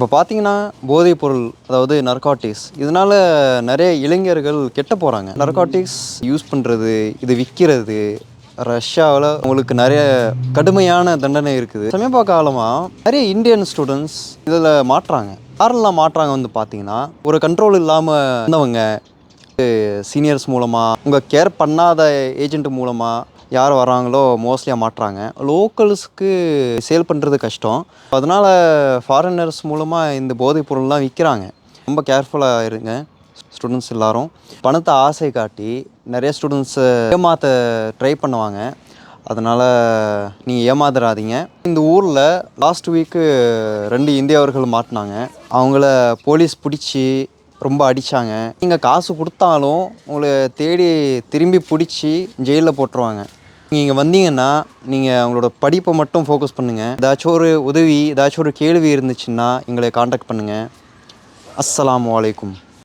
இப்போ பார்த்தீங்கன்னா போதைப் பொருள் அதாவது நர்காட்டிக்ஸ் இதனால நிறைய இளைஞர்கள் கெட்ட போகிறாங்க நர்காட்டிக்ஸ் யூஸ் பண்ணுறது இது விற்கிறது ரஷ்யாவில் உங்களுக்கு நிறைய கடுமையான தண்டனை இருக்குது. சமீப காலமாக நிறைய இந்தியன் ஸ்டூடெண்ட்ஸ் இதில் மாட்டுறாங்க யாரெல்லாம் மாட்டுறாங்க வந்து பார்த்தீங்கன்னா ஒரு கண்ட்ரோல் இல்லாமல் இருந்தவங்க சீனியர்ஸ் மூலமாக உங்கள் கேர் பண்ணாத ஏஜென்ட் மூலமாக யார் வராங்களோ மோஸ்ட்லியாக மாட்டுறாங்க. லோக்கல்ஸ்க்கு சேல் பண்ணுறது கஷ்டம். அதனால் ஃபாரினர்ஸ் மூலமாக இந்த போதைப் பொருள்லாம் விற்கிறாங்க ரொம்ப கேர்ஃபுல்லாக இருங்க. ஸ்டூடெண்ட்ஸ் எல்லாரும். பணத்தை ஆசை காட்டி நிறைய ஸ்டூடெண்ட்ஸை ஏமாற்ற ட்ரை பண்ணுவாங்க. அதனால் நீங்கள் ஏமாந்துடாதீங்க இந்த ஊரில் லாஸ்ட் வீக்கு ரெண்டு இந்தியவர்கள் மாட்டினாங்க. அவங்கள போலீஸ் பிடிச்சி ரொம்ப அடித்தாங்க நீங்கள் காசு கொடுத்தாலும் உங்களை தேடி திரும்பி பிடிச்சி ஜெயிலில் போட்டுருவாங்க. நீங்கள் வந்தீங்கன்னா நீங்கள் அவங்களோட படிப்பை மட்டும் ஃபோக்கஸ் பண்ணுங்கள் ஏதாச்சும் ஒரு உதவி ஏதாச்சும் ஒரு கேள்வி இருந்துச்சுன்னா எங்களை காண்டாக்ட் பண்ணுங்கள் அஸ்ஸலாமு வலைக்கும்